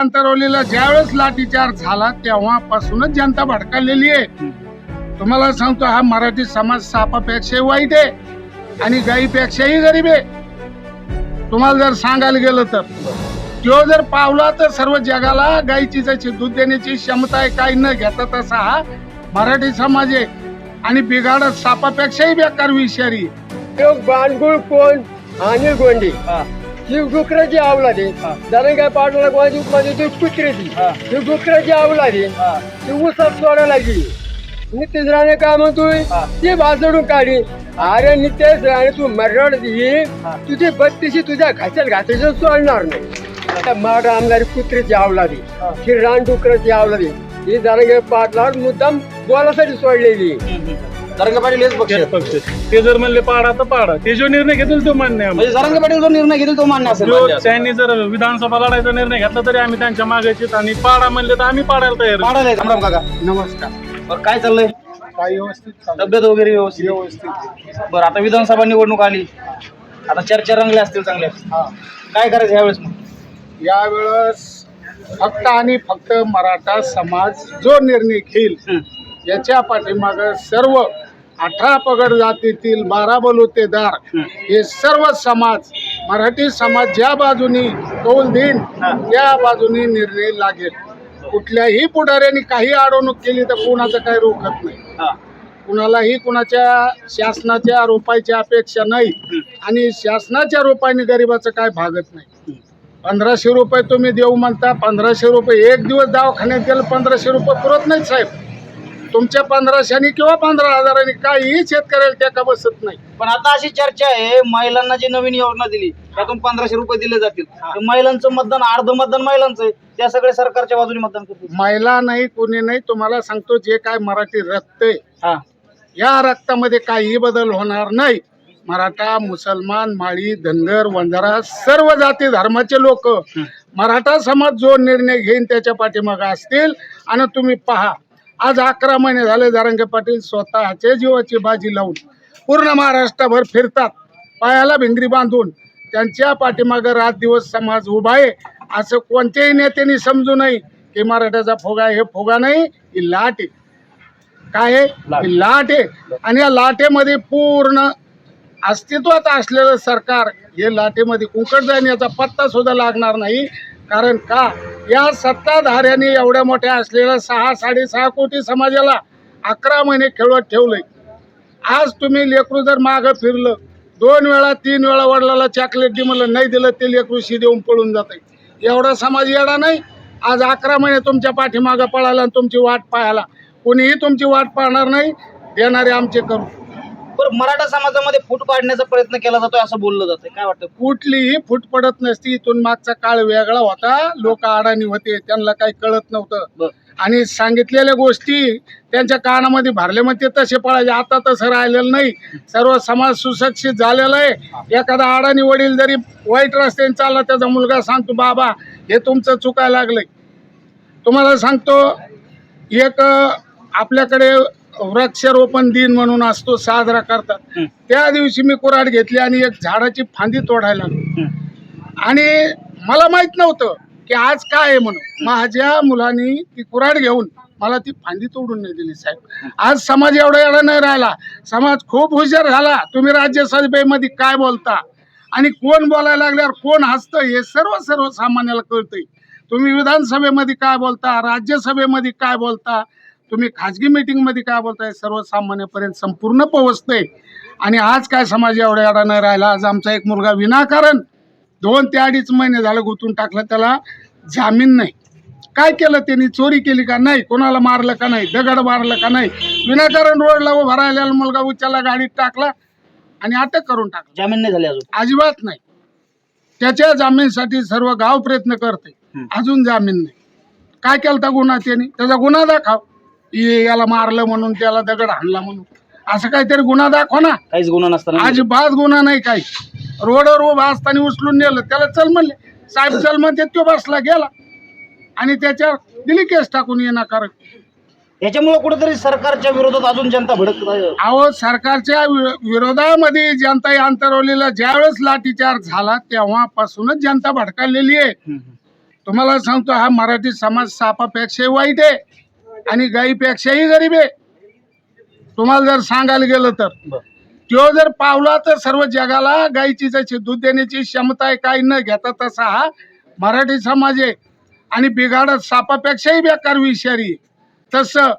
अंतरवलीला ज्यावेळेस लाठीचार्ज झाला तेव्हापासूनच जनता भडकलेली आहे. तुम्हाला सांगतो हा मराठी समाज सापापेक्षाही वाईट आहे आणि गाईपेक्षाही गरीब आहे. तुम्हाला जर सांगायला गेलं तर तो जर पावला तर सर्व जगाला गाईची जशी दूध देण्याची क्षमता आहे काही न घेता तसा हा मराठी समाज आहे. आणि बिघाडत सापापेक्षाही बेकार विषारी बांडगुळ कोण? अनिल गोंडी. ही डुकराची आवलादी जरा काय पाठवला कोणाची उपमाची ती ही डुकराची आवलादी ती उसात सोडायला लागली नितेश राणे काय म्हणतोय ती बाजून काढी अरे नितेश राणे तू मरड ही तुझी बत्तीशी तुझ्या घासल घासायचं सोडणार नाही आता माड आमदारी कुत्र्याची आवलादी ही रान डुकराची आवलादी ही जरा पाटलावर मुद्दाम बोलासाठी सोडलेली जरंग पाटील हेच पक्ष आहेत. पक्ष ते जर म्हणले पाडा तर पाडा. ते जो निर्णय घेतील तो मान्य आहे म्हणजे जरंग पाटील जो निर्णय घेतील तो मान्य असेल. जो. त्यांनी जर विधानसभा लढायचा निर्णय घेतला तरी आम्ही त्यांच्या मागे आहेत आणि पाडा म्हणले तर आम्ही पाडायला तयार आहे. पाडायला आहेत, रामराम काका. नमस्कार. बरं काय चाललंय? काही व्यवस्थित तब्येत वगैरे व्यवस्थित? व्यवस्थित. बरं आता विधानसभा निवडणूक आली. आता चर्चा रंगल्या असतील चांगल्या. हा. काय करायचं यावेळेस मग? यावेळेस फक्त आणि फक्त मराठा समाज जो निर्णय घेईल हं. याच्या पाठीमाग सर्व अठरा पगड जातीतील बारा बलुतेदार हं. सर्व समाज मराठी समाज ज्या बाजूनी कौल देईन हा. त्या बाजूनी निर्णय लागेल कुठल्याही पुढाऱ्यांनी काही अडवणूक केली तर कोणाचं काही रोखत नाही हा. कुणालाही कुणाच्या शासनाच्या रुपयाची अपेक्षा नाही. आणि शासनाच्या रुपयाने गरिबाचं काय भागत नाही पंधराशे रुपये तुम्ही देऊ म्हणता पंधराशे रुपये एक दिवस दवाखान्यात गेलं पंधराशे रुपये पुरत नाहीत साहेब तुमच्या पंधराशेनी किंवा पंधरा हजारांनी काहीही शेतकऱ्याला टेका बसत नाही. पण आता अशी चर्चा आहे महिलांना जी नवीन योजना दिली त्यातून पंधराशे रुपये दिले जातील. तर महिलांचं मतदान अर्ध मतदान महिलांचं आहे त्या सगळे सरकारच्या बाजूने मतदान करतील. महिला नाही कोणी नाही तुम्हाला सांगतो जे काय मराठी रक्त आहे हा. या रक्तामध्ये काहीही बदल होणार नाही. मराठा मुसलमान माळी धनगर वंजारा सर्व जाती धर्माचे लोक मराठा समाज जो निर्णय घेईन त्याच्या पाठीमागे असतील. आणि तुम्ही पहा आज अकरा महिने झाले जारंगे पाटील स्वतःचे जीवाची बाजी लावून पूर्ण महाराष्ट्रभर फिरतात. पायाला भिंगरी बांधून त्यांच्या पाठीमागे रात दिवस समाज उभा आहे. असं कोणत्याही नेत्यांनी समजू नये की मराठ्याचा फोगा आहे. हे फोगा नाही ही लाट आहे. काय आहे? ही लाट आहे. आणि या लाटेमध्ये पूर्ण अस्तित्वात असलेलं सरकार हे लाटेमध्ये कुंकट जाईन याचा पत्ता सुद्धा लागणार नाही. कारण का? या सत्ताधाऱ्यांनी एवढ्या मोठ्या असलेल्या सहा साडेसहा कोटी समाजाला अकरा महिने खेळवत ठेवलंय आज तुम्ही लेकरू जर मागं फिरलं दोन वेळा तीन वेळा वडिलाला चॉकलेट दे म्हणलं नाही दिलं ते लेकरू शी देऊन पळून जाते एवढा समाज येडा नाही. आज अकरा महिने तुमच्या पाठीमागं पळाला आणि तुमची वाट पाहायला. कोणीही तुमची वाट पाहणार नाही. देणारे आमचे करू. बरं मराठा समाजामध्ये फूट पाडण्याचा प्रयत्न केला जातोय असं बोललं जातंय. काय वाटतं? कुठलीही फूट पडत नसती इथून मागचा काळ वेगळा होता. लोक अडाणी होते त्यांना काही कळत नव्हतं. आणि सांगितलेल्या गोष्टी त्यांच्या कानामध्ये भरले मग ते तसे पळायचे आता तसं राहिलेलं नाही. सर्व समाज सुशिक्षित झालेला आहे. एखादा अडाणी वडील जरी वाईट रस्त्याने चालला त्याचा मुलगा सांगतो बाबा हे तुमचं चुकायला लागलंय. तुम्हाला सांगतो एक आपल्याकडे वृक्षारोपण दिन म्हणून असतो साजरा करतात. त्या दिवशी मी कुऱ्हाड घेतली आणि एक झाडाची फांदी तोडायला लागलो. आणि मला माहीत नव्हतं की आज काय आहे म्हणून. माझ्या मुलांनी ती कुऱ्हाड घेऊन मला ती फांदी तोडून नाही दिली साहेब. आज समाज एवढा एवढा नाही राहिला. समाज खूप हुशार झाला. तुम्ही राज्यसभेमध्ये काय बोलता? आणि कोण बोलायला लागल्यावर कोण हसतं? हे सर्व सर्व सामान्याला कळतंय. तुम्ही विधानसभेमध्ये काय बोलता? राज्यसभेमध्ये काय बोलता? तुम्ही खाजगी मीटिंगमध्ये काय बोलताय? सर्वसामान्यपर्यंत संपूर्ण पोहोचतंय. आणि आज काय समाज एवढा एवढा नाही राहिला? आज आमचा एक मुलगा विनाकारण दोन ते अडीच महिने झालं गुंतून टाकलं त्याला जामीन नाही. काय केलं त्यांनी? चोरी केली का नाही? कोणाला मारलं का नाही? दगड मारलं का नाही? विनाकारण रोडला उभा राहिलेला मुलगा उचलला गाडीत टाकला आणि अटक करून टाकला. जामीन नाही झाले अजून. अजिबात नाही. त्याच्या जामीनसाठी सर्व गाव प्रयत्न करते. अजून जामीन नाही. काय केलता गुन्हा त्यांनी? त्याचा गुन्हा दाखव. याला मारलं म्हणून त्याला दगड हाणला म्हणून. असं काहीतरी गुन्हा दाखव ना. काहीच गुन्हा नसताना अजिबात गुन्हा नाही काही. रोडवर उभा असताना उचलून नेलं त्याला चल म्हणले. साहेब चल म्हणते तो बसला गेला. आणि त्याच्यावर दिली केस टाकून येणार याच्यामुळे कुठेतरी सरकारच्या विरोधात अजून जनता भडकत आहे. अहो सरकारच्या वि- विरोधामध्ये जनता या अंतरवलीला ज्यावेळेस लाठीचार्ज झाला तेव्हापासूनच जनता भडकलेली आहे. तुम्हाला सांगतो हा मराठी समाज सापापेक्षाही वाईट आहे. आणि गाईपेक्षाही गरीब आहे. तुम्हाला जर सांगायला गेलं तर. तो जर पावला तर सर्व जगाला गाईची जशी दूध देण्याची क्षमता आहे काही न घेता तसा हा मराठी समाज आहे. आणि बिघाडत सापापेक्षाही बेकार विषारी. तसं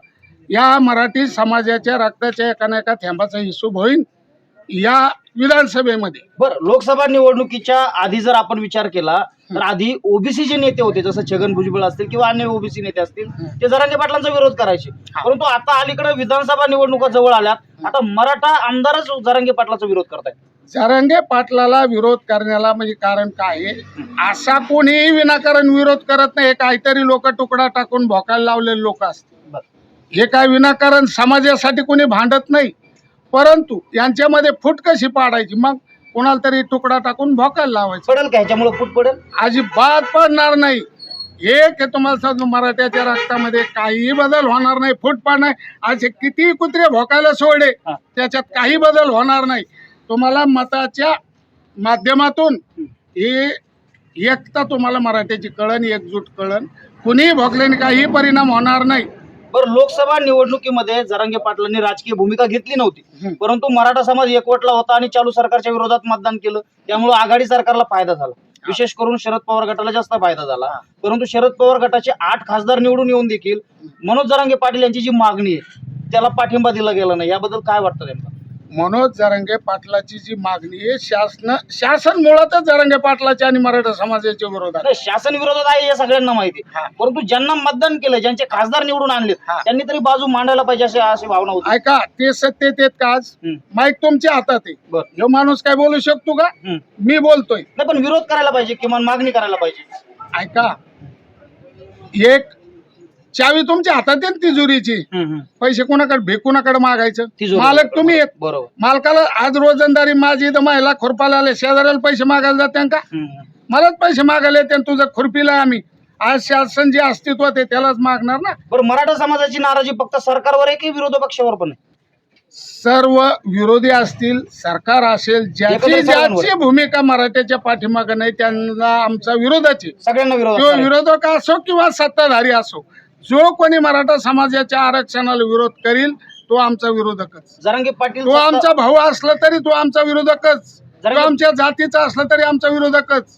या मराठी समाजाच्या रक्ताच्या एका ना एका थेंबाचा हिशोब होईल या विधानसभेमध्ये. बरं लोकसभा निवडणुकीच्या आधी जर आपण विचार केला तर आधी ओबीसीचे नेते होते जसं छगन भुजबळ असतील किंवा अन्य ओबीसी नेते असतील ते जरांगे पाटलांचा विरोध करायचे. परंतु आता अलीकडे विधानसभा निवडणुका जवळ आल्यात आता मराठा आमदारच जरांगे पाटलाचा विरोध करतायत. चरंगे पाटलाला विरोध करण्याला म्हणजे कारण काय आहे? असा कोणीही विनाकारण विरोध करत नाही हे काहीतरी लोक तुकडा टाकून भोकायला लावलेले लोक असतात हे काय विनाकारण समाजासाठी कोणी भांडत नाही? परंतु यांच्यामध्ये फूट कशी पाडायची. मग कोणाला तरी तुकडा टाकून भोकायला लावायचं. पडेल का ह्याच्यामुळे फूट पडेल? अजिबात पडणार नाही. एक हे तुम्हाला सांगतो मराठ्याच्या रक्तामध्ये काहीही बदल होणार नाही फूट पाडणार असे किती कुत्रे भोकायला सोडे हा. त्याच्यात काही बदल होणार नाही. तुम्हाला मताच्या माध्यमातून ही एकता तुम्हाला मराठ्याची कळण एकजूट कळण. कुणीही भोगल्याने काही परिणाम होणार नाही. बरं लोकसभा निवडणुकीमध्ये जरांगे पाटलांनी राजकीय भूमिका घेतली नव्हती. परंतु मराठा समाज एकवटला होता आणि चालू सरकारच्या विरोधात मतदान केलं. त्यामुळे आघाडी सरकारला फायदा झाला. विशेष करून शरद पवार गटाला जास्त फायदा झाला. परंतु शरद पवार गटाचे आठ खासदार निवडून येऊन देखील मनोज जरांगे पाटील यांची जी मागणी आहे त्याला पाठिंबा दिला गेला नाही. याबद्दल काय वाटतं नेमकं? मनोज जरांगे पाटलाची जी मागणी आहे शासन शासन मुळातच जरांगे पाटलाच्या आणि मराठा समाजाच्या विरोधात नाही, शासन विरोधात आहे हे सगळ्यांना माहिती आहे. हा. परंतु ज्यांना मतदान केलं ज्यांचे खासदार निवडून आणले हा. त्यांनी तरी बाजू मांडायला पाहिजे अशी अशी भावना होती ऐका ते सत्तेत येत का आज हम्म. माईक तुमच्या हातात आहे बरं. ह्यो माणूस काय बोलू शकतो का हम्म. मी बोलतोय नाही पण विरोध करायला पाहिजे किमान मागणी करायला पाहिजे ऐका एक चावी तुमच्या हातात आहे ना तिजोरीची पैसे कोणाकडे भेकुणाकडे मागायचं? तिजोरी. मालक तुम्ही येत बरोबर. मालकाला आज रोजंदारी माझी इथं महिला खुरपाला आले शेजाऱ्याला पैसे मागायला जाते का? हम्म. मलाच पैसे मागायला येते आणि तुझं खुरपीला आम्ही. आज शासन जे अस्तित्वात आहे त्यालाच मागणार ना? बरं मराठा समाजाची नाराजी फक्त सरकारवर आहे की विरोधी पक्षावर पण आहे? सर्व विरोधी असतील सरकार असेल ज्याची एकत्र सर्वांवर. ज्याची भूमिका मराठ्याच्या पाठीमागे नाही त्यांना आमचा विरोधाची सगळ्यांना विरोध तो असणार आहे. विरोधक असो किंवा सत्ताधारी असो जो कोणी मराठा समाजाच्या आरक्षणाला विरोध करील तो आमचा विरोधकच. जरांगे पाटील तो आमचा भाऊ असला तरी तो आमचा विरोधकच. तो आमच्या जातीचा असला तरी आमचा विरोधकच.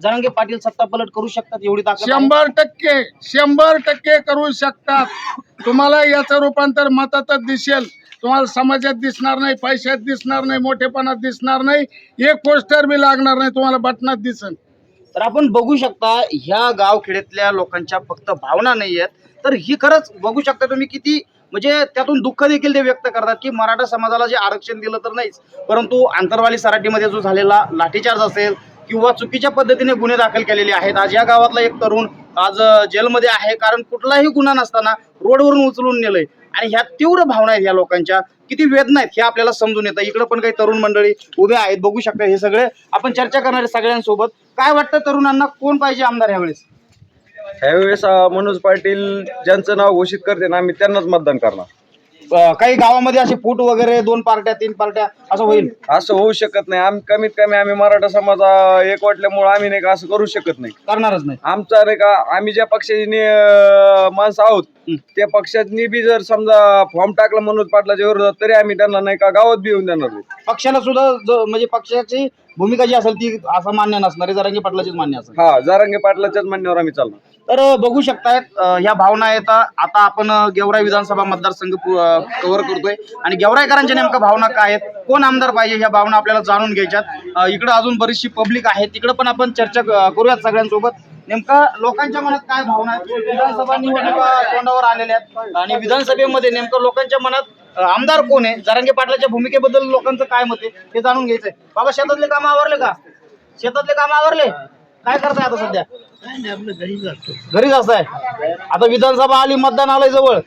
जरांगे पाटील सत्ता पलट करू शकतात एवढी ताकद आहे? शंभर टक्के शंभर टक्के करू शकतात. तुम्हाला याचं रूपांतर मतातच दिसेल. तुम्हाला समाजात दिसणार नाही पैशात दिसणार नाही मोठेपणात दिसणार नाही. एक पोस्टर बी लागणार नाही तुम्हाला बटनात दिसेल तर आपण बघू शकता ह्या गावखेड्यातल्या लोकांच्या फक्त भावना नाही आहेत तर ही खरंच बघू शकता तुम्ही किती म्हणजे त्यातून दुःख देखील ते व्यक्त करतात की मराठा समाजाला जे आरक्षण दिलं तर नाहीच. परंतु आंतरवाली सराटीमध्ये जो झालेला लाठीचार्ज असेल किंवा चुकीच्या पद्धतीने गुन्हे दाखल केलेले आहेत. आज या गावातला एक तरुण आज जेलमध्ये आहे. कारण कुठलाही गुन्हा नसताना रोडवरून उचलून नेलंय. आणि ह्या तीव्र भावना आहेत या लोकांच्या. किती वेदना आहेत हे आपल्याला समजून येतं. इकडे पण काही तरुण मंडळी उभे आहेत. बघू शकता हे सगळे. आपण चर्चा करणारे सगळ्यांसोबत काय वाटतं तरुणांना? कोण पाहिजे आमदार ह्यावेळेस? ह्यावेळेस मनोज पाटील ज्यांचं नाव घोषित करते ना आम्ही त्यांनाच मतदान करणार. अं, काही गावामध्ये असे फूट वगैरे दोन पार्ट्या तीन पार्ट्या असं होईल? असं होऊ शकत नाही. आम्ही कमीत कमी आम्ही मराठा समाज अं, एक वाटल्यामुळे आम्ही नाही का असं करू शकत नाही. करणारच नाही. आमचा नाही का आम्ही ज्या पक्षाची नि- अं, माणसं आहोत त्या पक्षातनी बी जर समजा फॉर्म टाकला मनोज पाटलाच्या विरोधात तरी आम्ही त्यांना नाही का गावात बी येऊन देणार नाही. पक्षाला सुद्धा ज- म्हणजे पक्षाची भूमिका जी असेल ती असं मान्य नसणार आहे. जरांगी पाटलाचीच मान्य असेल. हा जारांगे पाटलाच्याच म्हणण्यावर आम्ही चालणार. तर बघू शकतायत या ह्या भावना येतात आता आपण गेवराई विधानसभा मतदारसंघ कव्हर करतोय. आणि गेवराईकरांच्या नेमक्या भावना काय आहेत? कोण आमदार पाहिजे? ह्या भावना आपल्याला जाणून घ्यायच्यात. इकडं अजून बरीचशी पब्लिक आहे तिकडं पण आपण चर्चा करूयात सगळ्यांसोबत. नेमका लोकांच्या मनात काय भावना आहेत? विधानसभा निवडणुका तोंडावर आलेल्या आहेत. आणि विधानसभेमध्ये नेमकं लोकांच्या मनात आमदार कोण आहे? जरांगे पाटलाच्या भूमिकेबद्दल लोकांचं काय मत आहे? हे जाणून घ्यायचंय. बाबा शेतातले काम आवरले का? शेतातले काम आवरले? काय करताय आता सध्या? घरीच असताय. आता विधानसभा आली मतदान आलंय जवळ.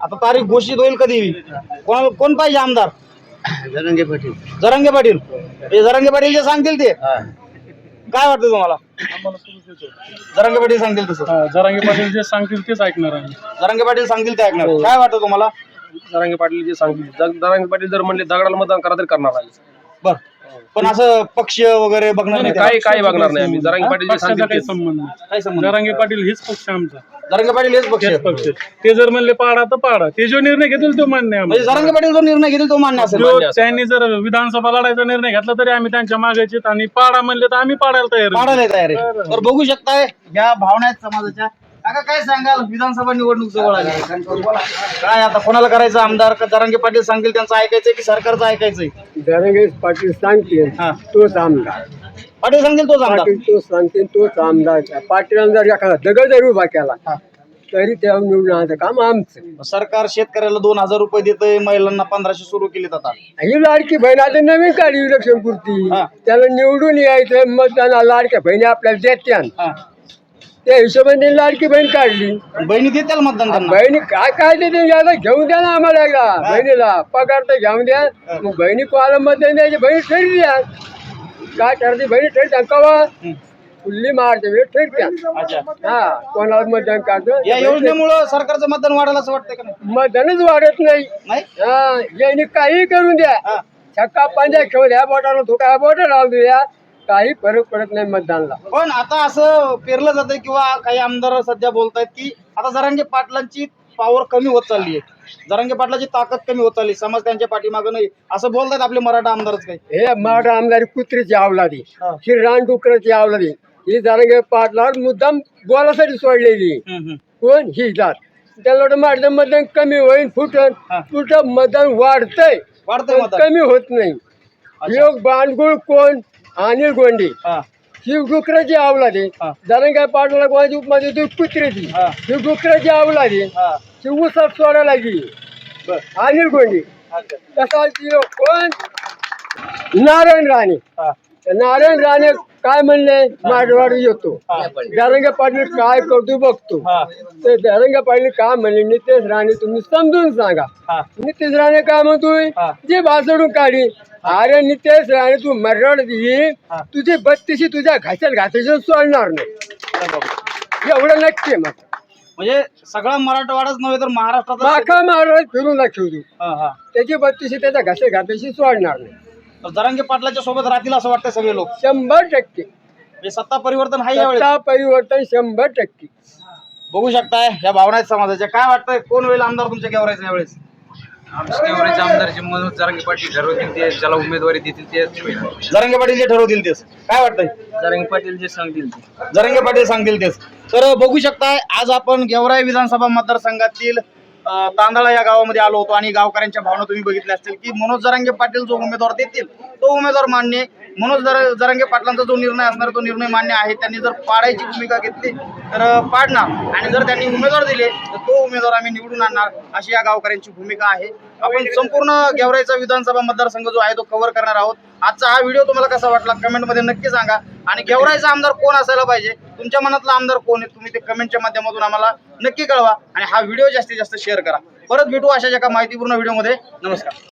आता तारीख घोषित होईल कधी? कोण कोण पाहिजे आमदार? जरंगे पाटील. जरांगे पाटील. हे जरांगे पाटील जे सांगतील ते? काय वाटतं तुम्हाला? जरांगे पाटील सांगतील तसं. हा, जरांगे पाटील जे सांगतील तेच ऐकणार आम्ही. जरांगे पाटील सांगतील ते ऐकणार. काय वाटतं तुम्हाला? जरांगे पाटील जे सांगतील जरांगे पाटील जर म्हणले दगडाला मतदान करा तरी करणार आहे. बर. पण असं पक्ष वगैरे बघणार नाही काही काही बघणार नाही आम्ही. जरांगे पाटील जे पक्षाचा सांगतील काही तेच. संबंध नाही. काय संबंध जरांगे पाटील हीच पक्ष आमचा. जरंगे पाटील हेच पक्ष. हेच पक्ष. ते जर म्हणले पाडा तर पाडा. ते जो निर्णय घेतील तो मान्य आहे म्हणजे आम्हाला. जरंगे पाटील जो निर्णय घेतील तो मान्य असेल. जो त्यांनी जर विधानसभा लढायचा निर्णय घेतला तरी आम्ही त्यांच्या मागे आहेत आणि पाडा म्हणले तर आम्ही पाडायला तयार आहे. पाडायला तयार आहे. तर बघू शकताय या भावना आहेत समाजाच्या काका काय सांगाल? विधानसभा निवडणूक जवळ आली. काय आता कोणाला करायचं? आमदार का जरांगे पाटील सांगतील त्यांचं ऐकायचंय की सरकारचं ऐकायचंय? धनंजय पाटील सांगतील हा. तोच आमदार. पाटील सांगतील तोच आमदार. पाटील तोच सांगतील तोच आमदार. पाटील जर एखादा दगड जरी उभा केला तरी त्या निवडून आणायचं काम आमचं. सरकार शेतकऱ्याला दोन हजार रुपये देतंय महिलांना पंधराशे सुरू केलेत आता. ही लाडकी बहीण आता नवीन काढली इलेक्शन पुरती. हा. त्याला निवडून यायचं मतदान लाडक्या बहिणी आपल्याला देत्यान. हा. त्या हिशोबाने लाडकी बहीण काढली. बहिणी देतील मतदान त्यांना बहिणी काय काय देते याला घेऊन द्या ना आम्हाला एकदा. बहिणीला पगार तर घेऊन द्या. मग बहिणी कोणाला मतदान द्यायची? बहिणी ठरली द्या काय ठरते बहिणी ठरत्या कवा? फुल्ली मारते वेळ ठरत्या अच्छा. हा कोणाला मतदान या काढतो योजनेमुळं सरकारचं मतदान वाढेल असं वाटतं का नाही? मतदानच वाढत नाही. नाही? हा यांनी काही करून द्या. हा. छक्का पंजा खेळू द्या बोटाला थोका ह्या बोटाला लावून द्या काही फरक पडत नाही मतदानला. पण आता असं पेरलं जातंय किंवा काही आमदार सध्या बोलतायत की आता जरांगे पाटलांची पॉवर कमी होत चालली आहे जरांगे पाटलाची ताकद कमी होत चालली समाज त्यांच्या पाठीमागं नाही. असं बोलतायत आपले मराठा आमदारच काही. हे मराठा आमदारी कुत्रीची आवलादी हा. ही रानडुकराची आवलादी ही जरा पाटलावर मुद्दाम बोलासाठी सोडलेली. कोण? ही जात. त्याला वाटतं मतदान मतदान कमी होईल फुटन. हा. फुटन मतदान वाढतंय वाढतंय पण मतदान. कमी होत नाही. योग बांडगुळ कोण? अनिल गोंडी. हा. ही डुकराची आवलादी. जरा पाटला कोणाची उपमध्ये ती कुत्र्याची हा. ही डुकराची आवलादी हा. ती उसात सोडायला गेली बर. अनिल गोंडी. अच्छा. तसा ती कोण? नारायण राणे. हा. नारायण राणे काय म्हणले? माडवाड येतो. हा. दारंगे पाटील काय करतो बघतो. हा. ते दारंगे पाटील काय म्हणले? नितेश राणे तुम्ही समजून सांगा. हा. नितेश राणे काय म्हणतोय? हा. जे भासडून काढी. अरे नितेश राणे तू हा. तुझी बत्तीशी तुझ्या घासात घासायचं सोडणार नाही. एवढं नक्की मग. म्हणजे सगळा मराठवाडाच नव्हे तर महाराष्ट्रात महाराज फिरून दाखवू तू. त्याची बत्तीशी त्याच्या घासात घासायची सोडणार नाही. तर जरांगे पाटलाच्या सोबत राहतील असं वाटतं सगळे लोक. शंभर टक्के. म्हणजे सत्ता परिवर्तन आहे सत्ता परिवर्तन शंभर टक्के. बघू शकताय या भावना आहेत समाजाच्या. काय वाटतंय? कोण होईल आमदार तुमच्या गेवरायचं यावेळेस? आमच्या केवळचे आमदारचे मनोज जरांगे पाटील ठरवतील ते ज्याला उमेदवारी देतील ते जरंगे पाटील जे ठरवतील तेच. काय वाटतंय? जरांगे पाटील जे सांगतील ते. जरंगे पाटील सांगतील तेच. तर बघू शकताय आज आपण गेवराई विधानसभा मतदारसंघातील अं, तांदळा या गावामध्ये आलो होतो आणि गावकऱ्यांच्या भावना तुम्ही बघितल्या असतील की मनोज जरांगे पाटील जो उमेदवार देतील तो उमेदवार मान्य. मनोज जर जरांगे पाटलांचा जो निर्णय असणार तो निर्णय मान्य आहे. त्यांनी जर पाडायची भूमिका घेतली तर पाडणार. आणि जर त्यांनी उमेदवार दिले तर तो उमेदवार आम्ही निवडून आणणार अशी या गावकऱ्यांची भूमिका आहे. आपण संपूर्ण गेवराईचा विधानसभा मतदारसंघ जो आहे तो कव्हर करणार आहोत. आजचा हा व्हिडिओ तुम्हाला कसा वाटला कमेंटमध्ये नक्की सांगा. आणि गेवराईचा आमदार कोण असायला पाहिजे? तुमच्या मनातला आमदार कोण आहे तुम्ही ते कमेंटच्या माध्यमातून आम्हाला नक्की कळवा. आणि हा व्हिडिओ जास्तीत जास्त शेअर करा. परत भेटू अशाच एका माहितीपूर्ण व्हिडिओमध्ये नमस्कार.